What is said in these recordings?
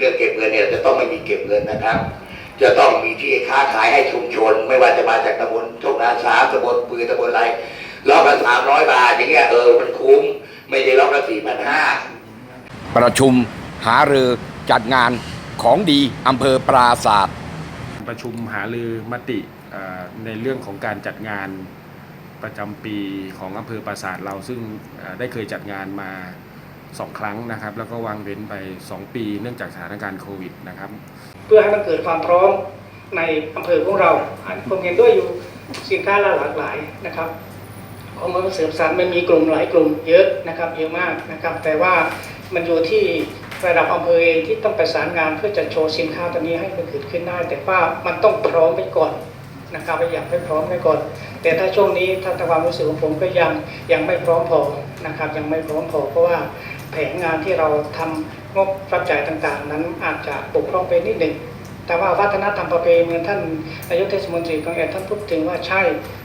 เรื่องเก็บเงินเนี่ยจะต้องไม่มีเก็บเงินนะครับ จะต้องมีที่ค้าขายให้ชุมชน ไม่ว่าจะมาจากตำบลโชคนาสามตำบลปืนตำบลอะไรล็อกละสามร้อยบาทอย่างเงี้ยเออมันคุ้ม ไม่ใช่ล็อกละสี่พันห้าประชุมหารือจัดงานของดีอำเภอปราศาสตร์ประชุมหารือมติในเรื่องของการจัดงานประจำปีของอำเภอปราศาสาทเราซึ่งได้เคยจัดงานมา สองครั้งนะครับ แล้วก็วางเว้นไป 2 ปีเนื่องจากสถานการณ์โควิดนะครับ เพื่อให้มันเกิดความพร้อมในอำเภอของเราผมเห็นด้วยอยู่สินค้าหลากหลายนะครับของมาเสริมสรรมันมีกลุ่มหลายกลุ่มเยอะนะครับเยอะมากนะครับ แต่ว่ามันอยู่ที่ระดับอำเภอเองที่ต้องประสานงานเพื่อจะโชว์สินค้าตัวนี้ให้มันเกิดขึ้นได้ แต่ว่ามันต้องพร้อมไปก่อนนะครับอยากให้พร้อมไปก่อน แต่ถ้าช่วงนี้ถ้าตามความรู้สึกของผมก็ยังยังไม่พร้อมพอนะครับ ยังไม่พร้อมพอเพราะว่า แผนงานที่เราทำงบรับจ่ายต่างๆ นั้นอาจจะบกพร่องไปนิดหนึ่งแต่ว่าวัฒนธรรมประเพณีท่านนายกเทศมนตรีของแอนท่านพูดถึงว่าใช่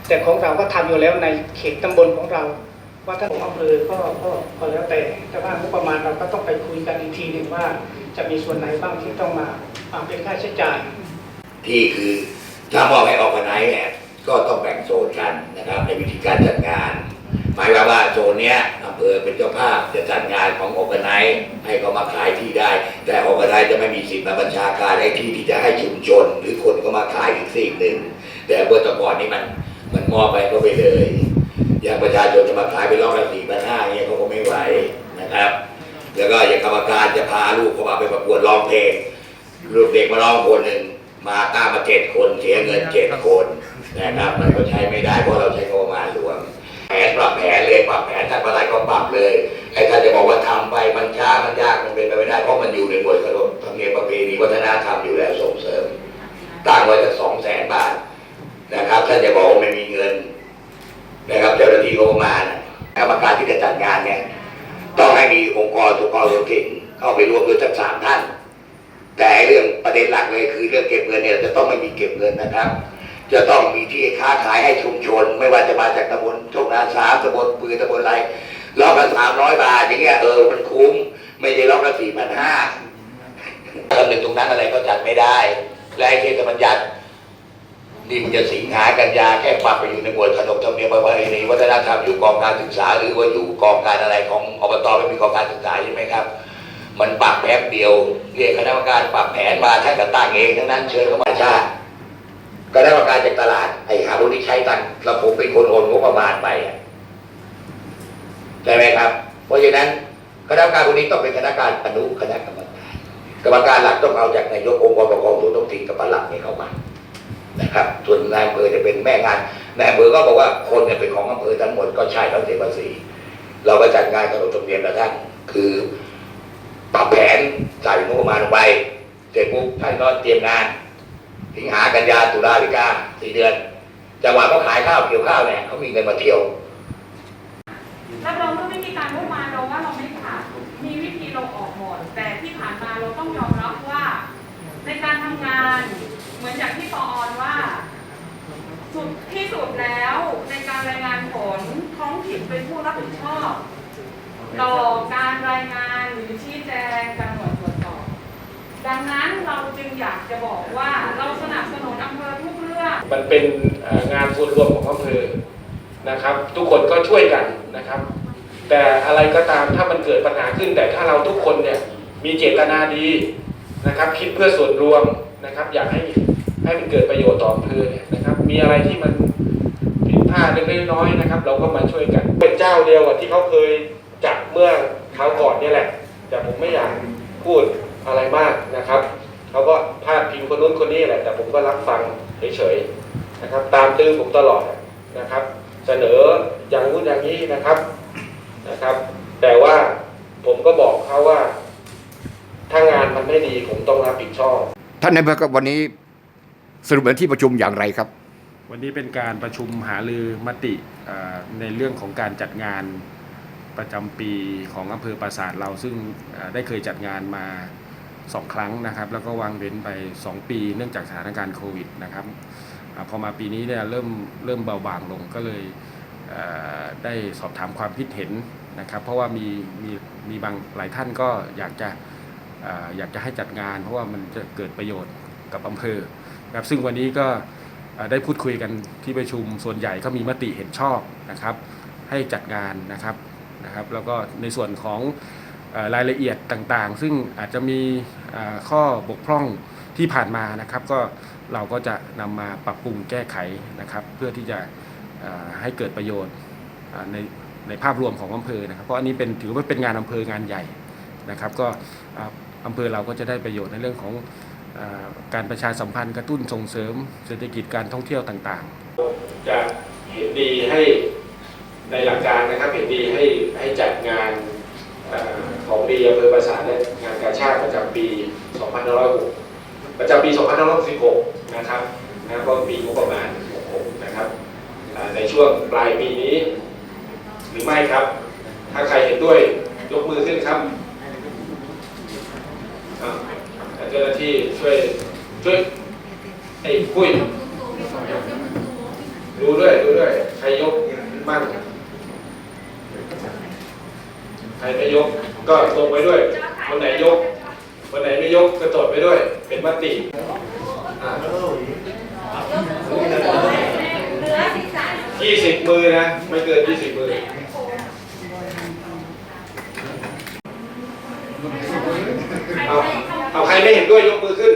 แต่ของเราก็ทำอยู่แล้วในเขตตำบลของเรา ว่าท่านอำเภอก็ก็ก็แล้วแต่ แต่ว่างบประมาณเราก็ต้องไปคุยกันอีกทีหนึ่งว่า จะมีส่วนไหนบ้างที่ต้องมาเป็นค่าใช้จ่ายที่คือถ้ามอบให้ออกไนเนี่ยก็ต้องแบ่งโซนกันนะครับในวิธีการจัดงาน หมายความว่าโซนเนี้ยำเภอเป็นเจ้าภาพจะจัดงานของออกไนให้เขามาขายที่ได้ แต่ออกไนจะไม่มีสิทธิ์มาบัญชาการให้ที่ที่จะให้ชุมชน หรือคนก็มาขายอีกสิ่งหนึ่ง แต่เมื่อตะก่อนนี่มันมันมอบไปก็ไปเลย อย่างประชาชนจะมาขายเป็นรอบละสี่พันห้าเนี่ยเขาก็ไม่ไหวนะครับ แล้วก็อย่างกรรมการจะพาลูกเขามาไปประกวดร้องเพลงลูกเด็กมาร้องคนหนึ่งมาก้ามาเจ็ดคนเสียเงินเจ็ดคนนะครับมันก็ใช้ไม่ได้เพราะเราใช้งบประมาณหลวงแผ นปรับแผนเลยปรับแผนท่านประหลัดก็ปรับเลยไอ้ท่านจะบอกว่าทำไปมันช้ามันยากมันเป็นไปไม่ได้เพราะมันอยู่ในหมวดขนบธรรมเนียมประเพณีวัฒนธรรมอยู่แล้วส่งเสริมตั้งไว้จะสองแสนบาทนะครับท่านจะบอกว่าไม่มีเงิน นะครับเจ้าหน้าที่งบประมาณน่ะกรรมการที่จะจัดงานเนี่ยต้องให้มีองค์กรตัวกรตัวถิ่นเข้าไปร่วมด้วยทั้งสามท่าน แต่เรื่องประเด็นหลักเลยคือเรื่องเก็บเงินเนี่ยจะต้องไม่มีเก็บเงินนะครับ จะต้องมีที่ค้าขายให้ชุมชน ไม่ว่าจะมาจากตำบลชคนาสามตำบลปืนตำบลอะไรล็อกละสามร้อยบาทอย่างเงี้ยเออมันคุ้ม ไม่ใช่ล็อกละสี่พันห้าตำหนึ่งตรงนั้นอะไรก็จัดไม่ได้ และไอ้เทศบัญญัตินี่มันจะสิงหากันยาแค่ปรับไปอยู่ในหมวดขนบธรรมเนียมประเพณีวัฒนธรรมอยู่กองการศึกษา หรือว่าอยู่กองการอะไรของอบตไม่มีกองการศึกษาใช่ไหมครับ มันปรับแป๊บเดียวเรียกคณะกรรมการปรับแผนมาท่านก็ตั้งเองทั้งนั้นเชิญเข้ามาชาติ คณะกรรมการจากตลาดไอ้หาผู้ที่ใช้ตังค์แล้วผมเป็นคนโอนงบประมาณไปอะใช่ไหมครับ เพราะฉะนั้นคณะกรรมการคนนี้ต้องเป็นคณะกรรมการอนุคณะกรรมการกรรมการหลักต้องเอาจากนายกองค์กรปกครองส่วนท้องถิ่นกับปลัดเนี่ยเข้ามานะครับ ส่วนนายอำเภอจะเป็นแม่งานนายอำเภอก็บอกว่าคนเนี่ยเป็นของอำเภอทั้งหมดก็ใช่ทั้งเสียภาษีเราก็จัดงานขนบธรรมเนียมกับท่านคือปรับแผนใส่งบประมาณลงไปเสร็จปุ๊บท่านก็เตรียมงาน สิงหากันยาตุลาพิกาสี่เดือน จังหวะเขาขายข้าวเกี่ยวข้าวเนี่ยเขามีเงินมาเที่ยวรับรองว่าวิธีการงบประมาเราว่าเราไม่ขาดมีวิธีเราออกหมดแต่ที่ผ่านมาเราต้องยอมรับว่า ในการทำงานเหมือนอย่างที่ปออนว่าสุดที่สุดแล้วในการรายงานผลท้องถิ่นเป็นผู้รับผิดชอบ ต่อการรายงานหรือชี้แจงการหน่วยตรวจสอบดังนั้นเราจึงอยากจะบอกว่า มันเป็นงานส่วนรวมของอำเภอนะครับ ทุกคนก็ช่วยกันนะครับ แต่อะไรก็ตามถ้ามันเกิดปัญหาขึ้น แต่ถ้าเราทุกคนเนี่ยมีเจตนาดีนะครับ คิดเพื่อส่วนรวมนะครับ อยากให้ให้มันเกิดประโยชน์ต่ออำเภอเนี่ยนะครับ มีอะไรที่มันผิดพลาดเล็กน้อยนะครับ เราก็มาช่วยกัน เป็นเจ้าเดียวที่เขาเคยจัดเมื่อคราวก่อนเนี่ยแหละ แต่ผมไม่อยากพูดอะไรมากนะครับเขาก็พาดพิงคนนู้นคนนี้แหละแต่ผมก็รับฟัง เฉยๆนะครับ ตามตื้อผมตลอดนะครับ เสนออย่างนู้นอย่างนี้นะครับนะครับ แต่ว่าผมก็บอกเขาว่า ถ้างานมันไม่ดีผมต้องรับผิดชอบ ท่านนายอำเภอครับวันนี้สรุปในที่ประชุมอย่างไรครับ วันนี้เป็นการประชุมหารือมติเอ่อในเรื่องของการจัดงานประจำปีของอำเภอปราสาทเราซึ่งเอ่อได้เคยจัดงานมา สองครั้งนะครับ แล้วก็วางเว้นไป 2 ปีเนื่องจากสถานการณ์โควิดนะครับอพอมาปีนี้เนี่ยเริ่มเริ่มเบาบางลงก็เลยเได้สอบถามความคิดเห็นนะครับ เพราะว่ามีมีมีบางหลายท่านก็อยากจะออยากจะให้จัดงาน เพราะว่ามันจะเกิดประโยชน์กับอำเภอครับซึ่งวันนี้ก็ได้พูดคุยกันที่ประชุมส่วนใหญ่ก็มีมติเห็นชอบนะครับ ให้จัดงานนะครับนะครับ แล้วก็ในส่วนของ รายละเอียดต่างๆ ซึ่งอาจจะมีข้อบกพร่องที่ผ่านมานะครับ ก็เราก็จะนำมาปรับปรุงแก้ไขนะครับ เพื่อที่จะให้เกิดประโยชน์ในในภาพรวมของอำเภอนะครับ เพราะอันนี้เป็นถือว่าเป็นงานอำเภองานใหญ่นะครับ ก็อำเภอเราก็จะได้ประโยชน์ในเรื่องของอการประชาสัมพันธ์กระตุ้นส่งเสริมเศรษฐกิจการท่องเที่ยวต่างๆ จะเห็นดีให้ในหลักการนะครับเห็นดีให้ให้จัดงาน ปีอำเภอประสานและงานการชาติประจำปี 2506 ประจำปี 2566 นะครับนะก็ปีงบประมาณ 66 นะครับในช่วงปลายปีนี้ หรือไม่ครับ ถ้าใครเห็นด้วยยกมือขึ้นครับเจ้าหน้าที่ช่วยช่วยไอ้ปุ้ยดูด้วยดูด้วยใครยกมั่งใครไม่ยก ก็ลงไปด้วยคนไหนยกคนไหนไม่ยกก็จดไปด้วย เป็นมติอ่ายี่สิบมือนะ ไม่เกินยี่สิบมือเอาเอาใครไม่เห็นด้วยยกมือขึ้น